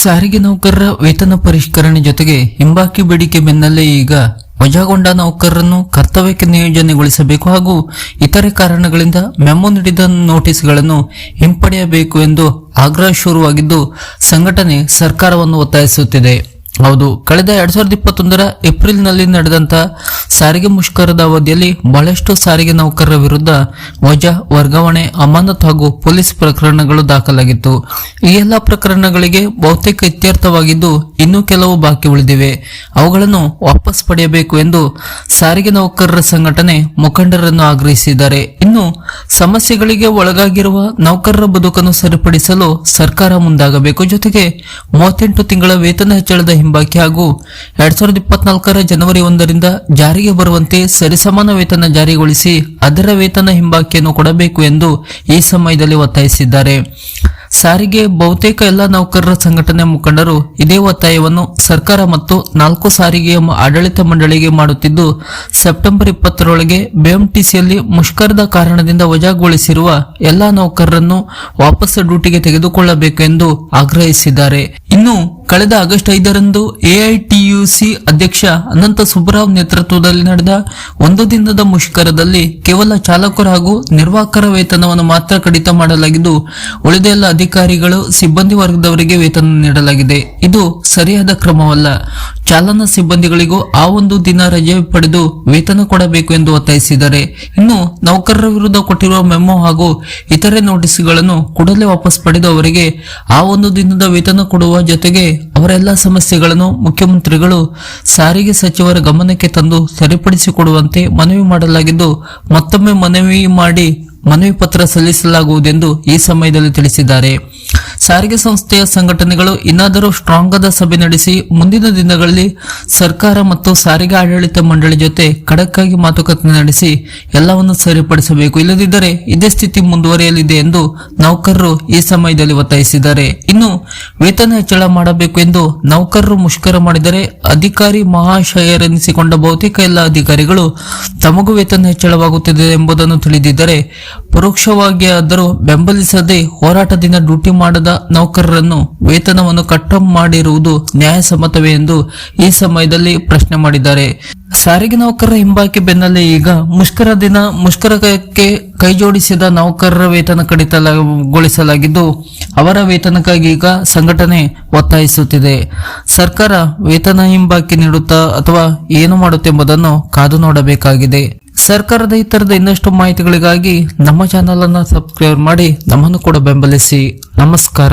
ಸಾರಿಗೆ ನೌಕರರ ವೇತನ ಪರಿಷ್ಕರಣೆ ಜೊತೆಗೆ ಹಿಂಬಾಕಿ ಬೇಡಿಕೆ ಬೆನ್ನಲ್ಲೇ ಈಗ ವಜಾಗೊಂಡ ನೌಕರರನ್ನು ಕರ್ತವ್ಯಕ್ಕೆ ನಿಯೋಜನೆಗೊಳಿಸಬೇಕು ಹಾಗೂ ಇತರೆ ಕಾರಣಗಳಿಂದ ಮೆಮೊ ನೀಡಿದ ನೋಟಿಸ್ಗಳನ್ನು ಹಿಂಪಡೆಯಬೇಕು ಎಂದು ಆಗ್ರಹ ಶುರುವಾಗಿದ್ದು, ಸಂಘಟನೆ ಸರ್ಕಾರವನ್ನು ಒತ್ತಾಯಿಸುತ್ತಿದೆ. ಹೌದು. ಕಳೆದ ಎರಡ್ ಸಾವಿರದ ಇಪ್ಪತ್ತೊಂದರ ಏಪ್ರಿಲ್ನಲ್ಲಿ ನಡೆದಂತ ಸಾರಿಗೆ ಮುಷ್ಕರದ ಅವಧಿಯಲ್ಲಿ ಬಹಳಷ್ಟು ಸಾರಿಗೆ ನೌಕರರ ವಿರುದ್ಧ ವಜಾ, ವರ್ಗಾವಣೆ, ಅಮಾನತ್ ಹಾಗೂ ಪೊಲೀಸ್ ಪ್ರಕರಣಗಳು ದಾಖಲಾಗಿತ್ತು. ಈ ಎಲ್ಲ ಪ್ರಕರಣಗಳಿಗೆ ಬಹುತೇಕ ಇತ್ಯರ್ಥವಾಗಿದ್ದು ಇನ್ನೂ ಕೆಲವು ಬಾಕಿ ಉಳಿದಿವೆ. ಅವುಗಳನ್ನು ವಾಪಸ್ ಪಡೆಯಬೇಕು ಎಂದು ಸಾರಿಗೆ ನೌಕರರ ಸಂಘಟನೆ ಮುಖಂಡರನ್ನು ಆಗ್ರಹಿಸಿದ್ದಾರೆ. ಇನ್ನು ಸಮಸ್ಯೆಗಳಿಗೆ ಒಳಗಾಗಿರುವ ನೌಕರರ ಬದುಕನ್ನು ಸರಿಪಡಿಸಲು ಸರ್ಕಾರ ಮುಂದಾಗಬೇಕು. ಜೊತೆಗೆ ಮೂವತ್ತೆಂಟು ತಿಂಗಳ ವೇತನ ಹೆಚ್ಚಳದ ಹಿಂಬಾಕಿ ಹಾಗೂ ಎರಡ್ ಸಾವಿರದ ಇಪ್ಪತ್ನಾಲ್ಕರ ಜನವರಿ ಒಂದರಿಂದ ಜಾರಿಗೆ ಬರುವಂತೆ ಸರಿಸಮಾನ ವೇತನ ಜಾರಿಗೊಳಿಸಿ ಅದರ ವೇತನ ಹಿಂಬಾಕಿಯನ್ನು ಕೊಡಬೇಕು ಎಂದು ಈ ಸಮಯದಲ್ಲಿ ಒತ್ತಾಯಿಸಿದ್ದಾರೆ. ಸಾರಿಗೆ ಬಹುತೇಕ ಎಲ್ಲ ನೌಕರರ ಸಂಘಟನೆ ಮುಖಂಡರು ಇದೇ ಒತ್ತಾಯವನ್ನು ಸರ್ಕಾರ ಮತ್ತು ನಾಲ್ಕು ಸಾರಿಗೆಯ ಆಡಳಿತ ಮಂಡಳಿಗೆ ಮಾಡುತ್ತಿದ್ದು, ಸೆಪ್ಟೆಂಬರ್ ಇಪ್ಪತ್ತರೊಳಗೆ ಬಿಎಂಟಿಸಿಯಲ್ಲಿ ಮುಷ್ಕರದ ಕಾರಣದಿಂದ ವಜಾಗೊಳಿಸಿರುವ ಎಲ್ಲಾ ನೌಕರರನ್ನು ವಾಪಸ್ ಡ್ಯೂಟಿಗೆ ತೆಗೆದುಕೊಳ್ಳಬೇಕು ಎಂದು ಆಗ್ರಹಿಸಿದ್ದಾರೆ. ಇನ್ನು ಕಳೆದ ಆಗಸ್ಟ್ ಐದರಂದು ಎಐಟಿಯುಸಿ ಅಧ್ಯಕ್ಷ ಅನಂತ ಸುಬ್ಬರಾವ್ ನೇತೃತ್ವದಲ್ಲಿ ನಡೆದ ಒಂದು ದಿನದ ಮುಷ್ಕರದಲ್ಲಿ ಕೇವಲ ಚಾಲಕರು ಹಾಗೂ ನಿರ್ವಾಹಕರ ವೇತನವನ್ನು ಮಾತ್ರ ಕಡಿತ ಮಾಡಲಾಗಿದ್ದು, ಉಳಿದ ಎಲ್ಲ ಅಧಿಕಾರಿಗಳು, ಸಿಬ್ಬಂದಿ ವರ್ಗದವರಿಗೆ ವೇತನ ನೀಡಲಾಗಿದೆ. ಇದು ಸರಿಯಾದ ಕ್ರಮವಲ್ಲ. ಚಾಲನಾ ಸಿಬ್ಬಂದಿಗಳಿಗೂ ಆ ಒಂದು ದಿನ ರಜೆ ಪಡೆದು ವೇತನ ಕೊಡಬೇಕು ಎಂದು ಒತ್ತಾಯಿಸಿದ್ದಾರೆ. ಇನ್ನು ನೌಕರರ ವಿರುದ್ಧ ಕೊಟ್ಟಿರುವ ಮೆಮೊ ಹಾಗೂ ಇತರೆ ನೋಟಿಸ್ಗಳನ್ನು ಕೂಡಲೇ ವಾಪಸ್ ಪಡೆದು ಅವರಿಗೆ ಆ ಒಂದು ದಿನದ ವೇತನ ಕೊಡುವ ಜೊತೆಗೆ ಅವರ ಎಲ್ಲ ಸಮಸ್ಯೆಗಳನ್ನು ಮುಖ್ಯಮಂತ್ರಿಗಳು ಸಾರಿಗೆ ಸಚಿವರ ಗಮನಕ್ಕೆ ತಂದು ಸರಿಪಡಿಸಿಕೊಡುವಂತೆ ಮನವಿ ಮಾಡಲಾಗಿದ್ದು, ಮತ್ತೊಮ್ಮೆ ಮನವಿ ಮಾಡಿ ಮನವಿ ಪತ್ರ ಸಲ್ಲಿಸಲಾಗುವುದೆಂದು ಈ ಸಮಯದಲ್ಲಿ ತಿಳಿಸಿದ್ದಾರೆ. ಸಾರಿಗೆ ಸಂಸ್ಥೆಯ ಸಂಘಟನೆಗಳು ಇನ್ನಾದರೂ ಸ್ಟ್ರಾಂಗ್ ಆದ ಸಭೆ ನಡೆಸಿ ಮುಂದಿನ ದಿನಗಳಲ್ಲಿ ಸರ್ಕಾರ ಮತ್ತು ಸಾರಿಗೆ ಆಡಳಿತ ಮಂಡಳಿ ಜೊತೆ ಖಡಕ್ಕಾಗಿ ಮಾತುಕತೆ ನಡೆಸಿ ಎಲ್ಲವನ್ನು ಸರಿಪಡಿಸಬೇಕು. ಇಲ್ಲದಿದ್ದರೆ ಇದೇ ಸ್ಥಿತಿ ಮುಂದುವರಿಯಲಿದೆ ಎಂದು ನೌಕರರು ಈ ಸಮಯದಲ್ಲಿ ಒತ್ತಾಯಿಸಿದ್ದಾರೆ. ಇನ್ನು ವೇತನ ಹೆಚ್ಚಳ ಮಾಡಬೇಕು ಎಂದು ನೌಕರರು ಮುಷ್ಕರ ಮಾಡಿದರೆ ಅಧಿಕಾರಿ ಮಹಾಶಯರೆನಿಸಿಕೊಂಡ ಬಹುತೇಕ ಎಲ್ಲ ಅಧಿಕಾರಿಗಳು ತಮಗೂ ವೇತನ ಹೆಚ್ಚಳವಾಗುತ್ತಿದೆ ಎಂಬುದನ್ನು ತಿಳಿದಿದ್ದರೆ ಪರೋಕ್ಷವಾಗಿ ಆದರೂ ಬೆಂಬಲಿಸದೆ ಹೋರಾಟದಿಂದ ಡ್ಯೂಟಿ ಮಾಡದ ನೌಕರರನ್ನು ವೇತನವನ್ನು ಕಟ್ ಮಾಡಿರುವುದು ನ್ಯಾಯಸಮ್ಮತವೇ ಎಂದು ಈ ಸಮಯದಲ್ಲಿ ಪ್ರಶ್ನೆ ಮಾಡಿದ್ದಾರೆ. ಸಾರಿಗೆ ನೌಕರರ ಹಿಂಬಾಕಿ ಬೆನ್ನಲ್ಲೇ ಈಗ ಮುಷ್ಕರ ದಿನ ಮುಷ್ಕರಕ್ಕೆ ಕೈಜೋಡಿಸಿದ ನೌಕರರ ವೇತನ ಕಡಿತಗೊಳಿಸಲಾಗಿದ್ದು, ಅವರ ವೇತನಕ್ಕಾಗಿ ಈಗ ಸಂಘಟನೆ ಒತ್ತಾಯಿಸುತ್ತಿದೆ. ಸರ್ಕಾರ ವೇತನ ಹಿಂಬಾಕಿ ನೀಡುತ್ತಾ ಅಥವಾ ಏನು ಮಾಡುತ್ತೆಂಬುದನ್ನು ಕಾದು ನೋಡಬೇಕಾಗಿದೆ. ಸರ್ಕಾರದ ಈ ತರದ ಇನ್ನಷ್ಟು ಮಾಹಿತಿಗಳಿಗಾಗಿ ನಮ್ಮ ಚಾನೆಲ್ ಅನ್ನ ಸಬ್ಸ್ಕ್ರೈಬ್ ಮಾಡಿ ನಮ್ಮನ್ನು ಕೂಡ ಬೆಂಬಲಿಸಿ. ನಮಸ್ಕಾರ.